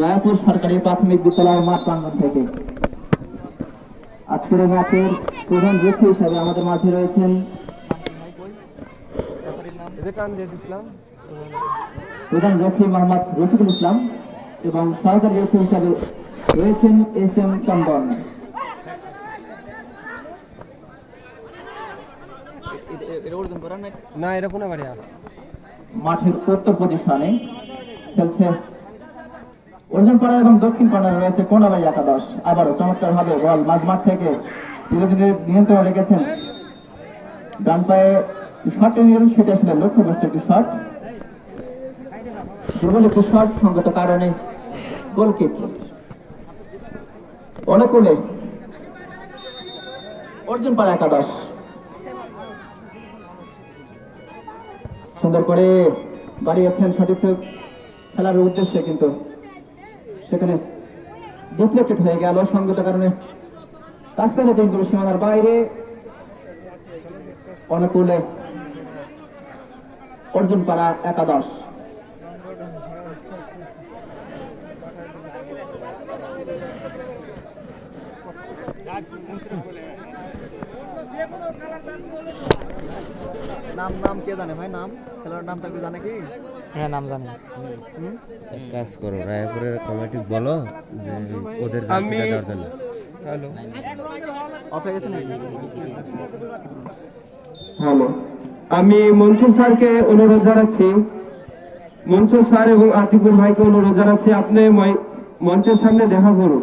রায়পুর সরকারি প্রাথমিক বিদ্যালয়ের মাঠ প্রাঙ্গণ থেকে। আজকের ম্যাচের প্রধান রেফি হিসাবে আমাদের মাঝে রয়েছেন প্রধান রেফি মোহাম্মদ রফিকুল ইসলাম এবং সহকারী রেফি হিসাবে রয়েছেন এস এম চন্দন। না বাড়ি মাঠের উত্তর পজিশনে খেলছে অর্জুন পাড়া এবং দক্ষিণ পাড়ায় রয়েছে কোনাবাই একাদশ। আবারও চমৎকার ভাবে বল মাঝমাঠ থেকে ধীরে নিয়ন্ত্রণ রেখেছেন ডান পায়ে শট নিলেন, সেটা আসলে লক্ষ্য করছে একটি শট। দুর্বল একটি শট, সঙ্গত কারণে গোলকিক। অনুকূলে অর্জুন পাড়া একাদশ। সুন্দর করে বাড়িয়েছেন সঠিক খেলার উদ্দেশ্যে কিন্তু সেখানে ডিফ্লেক্টেড হয়ে গেল। সঙ্গত কারণে রাস্তায় তিনগুলো সীমানার বাইরে। অনুকূলে অর্জুন পাড়া একাদশ নাম নাম কে জানে? ভাই নাম? খেলোয়াড় নামটা কেউ জানে কি? হ্যাঁ নাম জানি। এক কাজ করো রায়পুরের কমিটি বলো যে ওদের জার্সিটা দেওয়ার জন্য। হ্যালো। অফ হয়ে গেছে নাকি? হ্যালো। আমি মনসুর স্যারকে অনুরোধ জানাচ্ছি। মনসুর স্যার এবং আতিকুর ভাইকে অনুরোধ জানাচ্ছি আপনি মই- মঞ্চের সামনে দেখা করুন।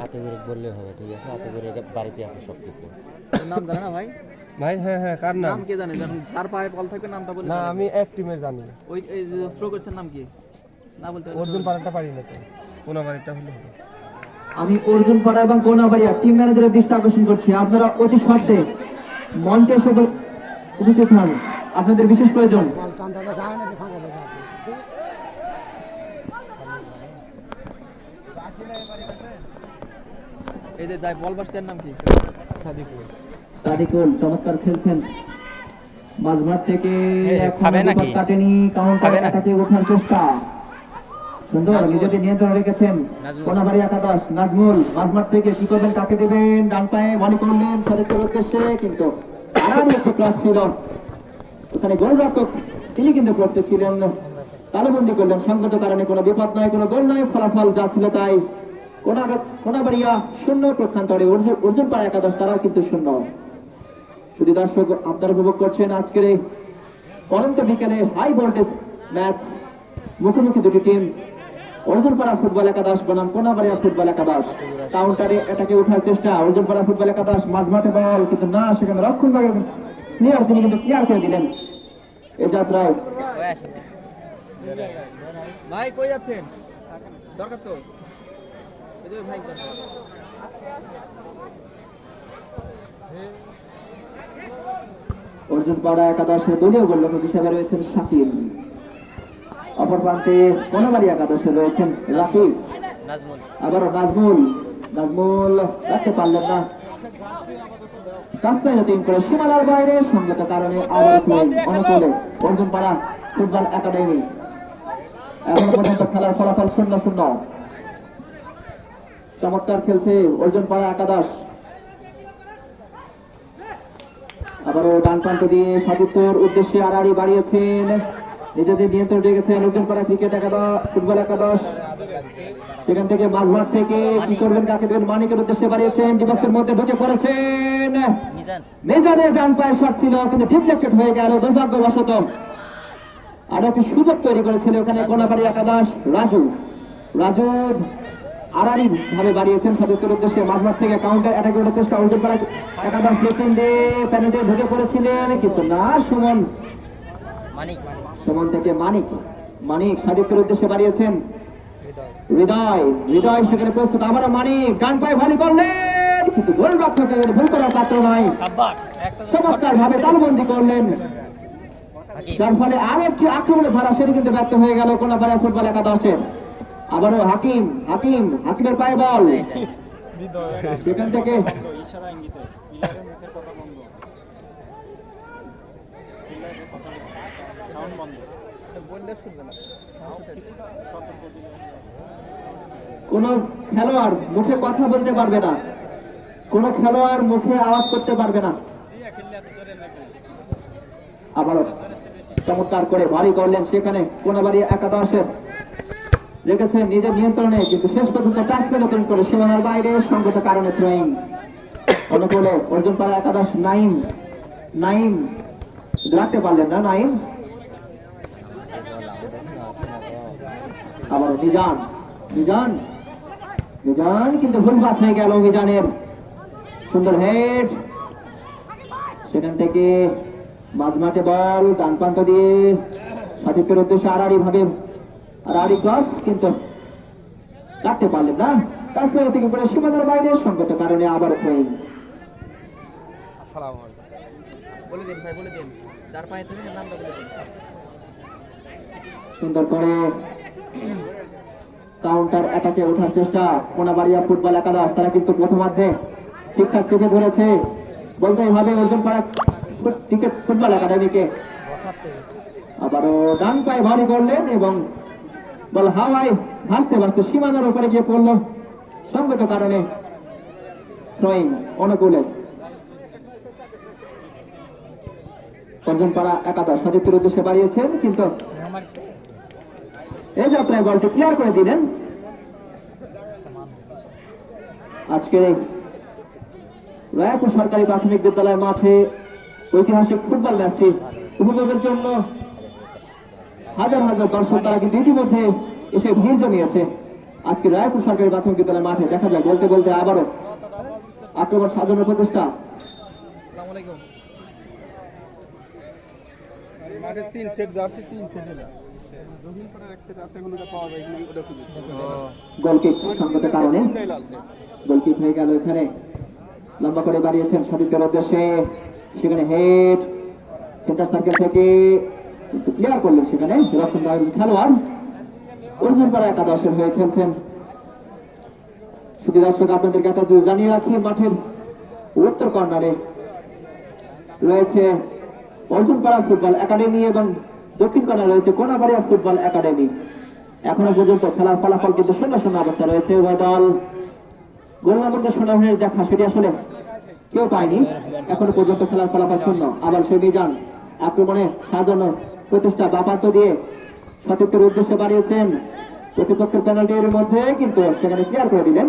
হাতে করে বললে হবে ঠিক আছে? হাতে করে বাড়িতে আছে সব কিছু নাম জানে না ভাই? ভাই হ্যাঁ হ্যাঁ কার নাম? নাম কে জানে? যখন তার পায়ে বল থাকবে নামটা বলে না আমি এক টিমের জানি। ওই এই যে থ্রো করছেন নাম কি? না বলতে অর্জুন পাড়াটা পারি না তো। কোনা বাড়িটা হলে আমি অর্জুন পাড়া এবং কোনাবাড়িয়া টিম ম্যানেজারের দৃষ্টি আকর্ষণ করছি। আপনারা অতি সত্ত্বে মঞ্চে এসে উপস্থিত হন। আপনাদের বিশেষ প্রয়োজন। এই যে বল বাসটার নাম কি? সাদিকুল। সাদিকুল চমৎকার খেলছেন। মাঝমাঠ থেকে খাবে নাকি? কাটেনি কাউন্টার অ্যাটাকে ওঠার চেষ্টা। সুন্দর নিজেদের নিয়ন্ত্রণ রেখেছেন। কোনাবাড়ি একাদশ নাজমুল। মাঝমাঠ থেকে কি করবেন কাকে দেবেন ডান পায়ে বলি করলেন সাদিকের উদ্দেশ্যে কিন্তু আরও একটু ক্লাস ছিল। ওখানে গোলরক্ষক তিনি কিন্তু প্রস্তুত ছিলেন। তালুবন্দি করলেন সঙ্গত কারণে কোনো বিপদ নয় কোনো গোল নয় ফলাফল যা ছিল তাই। কোনা- কোনাবাড়িয়া শূন্য প্রক্ষান্তরে অর্জুন অর্জুন পাড়া একাদশ তারাও কিন্তু শূন্য। শুধু দর্শক আপনারা উপভোগ করছেন আজকের এই অনন্ত বিকেলে হাই ভোল্টেজ ম্যাচ মুখোমুখি দুটি টিম অর্জুনপাড়া ফুটবল একাদশ, বনাম কোনাবাড়িয়া ফুটবল একাদশ। কাউন্টারে এটাকে ওঠার চেষ্টা, অর্জুনপাড়া ফুটবল একাদশ, মাঝ মাঠে বল, কিন্তু না, সেখানে রক্ষণ ভাগে ক্লিয়ার তিনি কিন্তু ক্লিয়ার করে দিলেন। এই যাত্রায় ভাই, কই যাচ্ছেন? দরকার তো। ভাই দরকার অর্জুনপাড়া একাদশের দলীয় গোলরক্ষক হিসেবে রয়েছেন শাকিব অপর প্রান্তে কোনাবাড়ি একাদশে রয়েছেন রাকিব। আবারও নাজমুল। নাজমুল রাখতে পারলেন না। তিন করে সীমানার বাইরে সঙ্গত কারণে আবার অনুকূলে অর্জুন পাড়া ফুটবল একাডেমি। এখন পর্যন্ত খেলার ফলাফল শূন্য শূন্য। চমৎকার খেলছে অর্জুন পাড়া একাদশ। আবারও ডান প্রান্ত দিয়ে সাদুত্তর উদ্দেশ্যে আড়াআড়ি বাড়িয়েছেন। নিজেদের নিয়ন্ত্রণ রেখেছেন অর্জুন পাড়া ক্রিকেট একাদশ ফুটবল একাদশ। সেখান থেকে মাঝমাঠ থেকে কি করবেন কাকে দেবেন মানিকের উদ্দেশ্যে বাড়িয়েছেন। ডিবাসের মধ্যে ঢুকে পড়েছেন। মেজানের ডান পায়ের শট ছিল কিন্তু ডিফ্লেক্টেড হয়ে গেল দুর্ভাগ্যবশত। আরও একটি সুযোগ তৈরি করেছিল ওখানে কোনাবাড়ি একাদশ রাজু। রাজু আড়াড়ি ভাবে বাড়িয়েছেন সদস্যের উদ্দেশ্যে মাঝমাঠ থেকে কাউন্টার অ্যাটাক করার চেষ্টা করা একাদশ লেফটিন দিয়ে প্যানেটে ঢুকে পড়েছিলেন কিন্তু না সুমন। সুমন থেকে মানিক। মানিক সাদিকের উদ্দেশ্যে বাড়িয়েছেন। হৃদয় হৃদয় সেখানে প্রস্তুত। আবারও মানিক ডান পায়ে ভারী করলেন কিন্তু গোল রক্ষকের ভুল করার পাত্র নয়। চমৎকার ভাবে তালবন্দি করলেন। যার ফলে আরও একটি আক্রমণের ধারা সেটি কিন্তু ব্যর্থ হয়ে গেল কোনাপাড়া ফুটবল একাদশের। আবারও হাকিম হাকিম, হাকিমের পায়ে বল। সেখান থেকে কোন খেলোয়াড় মুখে কথা বলতে পারবে না। কোন খেলোয়াড় মুখে আওয়াজ করতে পারবে না। আবারও চমৎকার করে বাড়ি করলেন সেখানে কোনাবাড়ি একাদশের। রেখেছেন নিজের নিয়ন্ত্রণে, কিন্তু শেষ পর্যন্ত টাচ পেনেট্রেন করে সীমানার বাইরে সঙ্গত কারণে থ্রোয়িং অনুকূলে অর্জুন পাড়া একাদশ নাইম নাইম, রাখতে পারলেন না নাইম। আবার মিজান মিজান মিজান কিন্তু ভুল পাস হয়ে গেল মিজানের সুন্দর হেড সেখান থেকে মাঝমাঠে বল ডান প্রান্ত দিয়ে সঠিকের উদ্দেশ্যে আড়াআড়ি ভাবে আড়াআড়ি ক্রস কিন্তু রাখতে পারলেন না। রাস্তায় থেকে পরে সীমানার বাইরে সঙ্গত কারণে আবার আলাইকুম। বলে দিন ভাই বলে দিন। যার পায়ে থেকে নামটা বলে দিন। সুন্দর করে কাউন্টার অ্যাটাকে ওঠার চেষ্টা। কোনাবাড়িয়া ফুটবল একাদশ তারা কিন্তু প্রথমার্ধে ঠিকঠাক চেপে ধরেছে। বলতেই হবে অর্জুন পাড়া ক্রিকেট ফুটবল একাডেমিকে। আবারও ডান পায়ে ভারী করলেন এবং বল, হাওয়ায় ভাসতে ভাসতে সীমানার উপরে গিয়ে পড়ল। সঙ্গত কারণে থ্রোয়িং অনুকূলে। অর্জুন পাড়া একাদশ সতীর্থের উদ্দেশ্যে বাড়িয়েছেন কিন্তু এই যাত্রায় বলটি ক্লিয়ার করে দিলেন। আজকের এই রায়পুর সরকারি প্রাথমিক বিদ্যালয় মাঠে ঐতিহাসিক ফুটবল ম্যাচটি উপভোগের জন্য হাজার হাজার দর্শক তারা কিন্তু ইতিমধ্যে এসে ভিড় জমিয়েছে। আজকে রায়পুর সরকারি প্রাথমিক বিদ্যালয় মাঠে দেখা যায় বলতে বলতে আবারও আক্রমণ সাজানোর প্রচেষ্টা। মাঠে তিন সেট জার্সি তিন সেট গোলকিক কারণে। গোলকিক হয়ে গেল এখানে। লম্বা করে বাড়িয়েছেন সতীর্থের উদ্দেশ্যে। সেখানে হেড সেন্টার সার্কেল থেকে ক্লিয়ার করলেন সেখানে রক্ষণ খেলোয়াড়। অর্জুন পাড়া একাদশের হয়ে খেলছেন। শুধু দর্শক, আপনাদেরকে একটা জানিয়ে রাখি, মাঠের উত্তর কর্নারে রয়েছে অর্জুন পাড়া ফুটবল একাডেমি এবং দক্ষিণ কর্নারে রয়েছে কোনাবাড়িয়া ফুটবল একাডেমি। এখনও পর্যন্ত খেলার ফলাফল কিন্তু শূন্য শূন্য অবস্থা রয়েছে উভয় দল। গোলনামুখে সোনামণির দেখা, সেটি আসলে কেউ পায়নি। এখনও পর্যন্ত খেলার ফলাফল শূন্য। আবার সেই যান আক্রমণে সাজানো প্রতিষ্ঠা বাপান্ত দিয়ে সতীর্থের উদ্দেশ্যে বাড়িয়েছেন প্রতিপক্ষের পেনাল্টির মধ্যে কিন্তু সেখানে ক্লিয়ার করে দিলেন।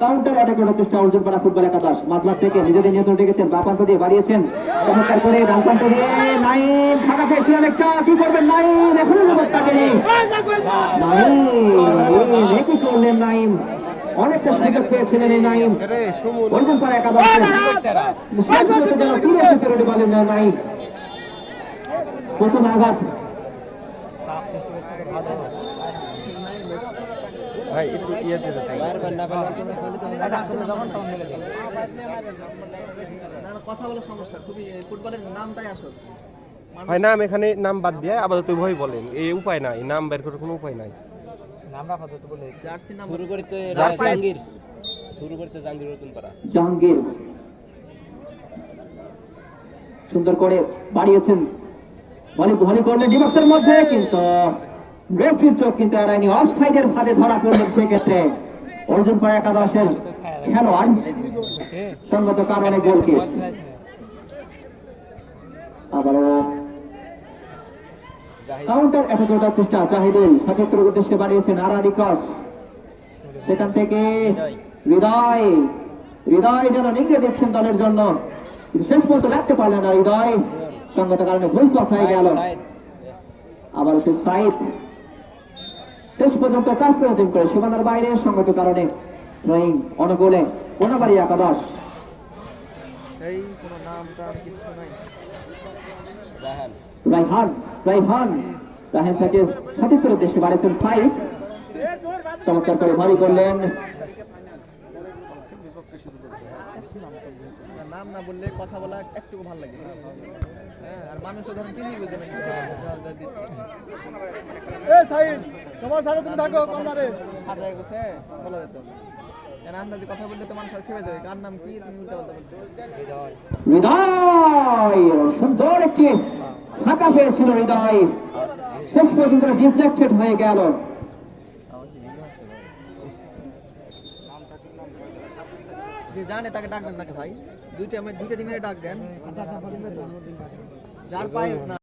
কাউন্টার অ্যাটাক করার চেষ্টা অর্জন করা ফুটবল একাদশ। মাঝমাঠ থেকে নিজেদের নিয়ন্ত্রণ রেখেছেন বাপান্ত দিয়ে বাড়িয়েছেন। চমৎকার করে ডান প্রান্ত দিয়ে নাইম ফাঁকা পেয়েছিলেন একটা কি করবেন? নাইম এখনও কি করলেন নাইম অনেকটা সুযোগ পেয়েছিলেন এই নাইম অর্জুন পাড়া একাদশ। শেষ প্রথম আঘাত ভাই একটু ইয়ে না, কথা বলার সমস্যা খুবই ফুটবলের নামটাই আসল ভাই নাম এখানে নাম বাদ দিয়ে আপাতত ভয় বলেন। এই উপায় নাই নাম বের করার কোনো উপায় নাই। জার্সি নাম শুরু করতে জাহাঙ্গীর। শুরু করতে জাহাঙ্গীর নতুন পাড়া জাহাঙ্গীর। সুন্দর করে বাড়িয়েছেন বলে ভলি করলেন ডিবক্সের মধ্যে, কিন্তু রেফরির চোখ কিন্তু অফ সাইডের ফাঁদে ধরা পড়লেন সেক্ষেত্রে। অর্জুন পাড়া একাদশের খেলোয়াড়, সঙ্গত কারণে গোলকে। আবারও কাউন্টার অ্যাটাক করার চেষ্টা, জাহিদুল সতীর্থের উদ্দেশ্যে বাড়িয়েছেন আড়াআড়ি ক্রস। সেখান থেকে হৃদয় হৃদয় যেন নিংড়ে দিচ্ছেন দলের জন্য। শেষ পর্যন্ত রাখতে পারলেন না হৃদয়। সঙ্গত কারণে ভুল পাস হয়ে গেল আবার সে সাইদ শেষ পর্যন্ত কাজ করে করে সীমানার বাইরে সঙ্গত কারণে ড্রয়িং অনুকূলে কোনাবাড়ি একাদশ। এই কোনো নাম টাম কিছু নাই। রাইহান রাইহান। রাহেন থেকে সতীর্থের দেশে বাড়িয়েছেন সাইদ। চমৎকার করে ভারী করলেন। নাম না বললে কথা বলা একটু ভালো লাগে। হ্যাঁ আর মানুষ তো ধরেন বুঝে না এ সাইদ তোমার সাথে তুমি থাকো গেছে হ্যাঁ, বলা যেত। কেন কথা বললে তো মানুষ খেয়ে যাবে? কার নাম কি? তুমি বলতে বলতে হৃদয় সুন্দর একটি ফাঁকা পেয়েছিল হৃদয়। শেষ পর্যন্ত হয়ে গেল। যে জানে তাকে ডাকবেন নাকি ভাই। দুইটা দুইটা টিমের ডাক দেন। যার পায় না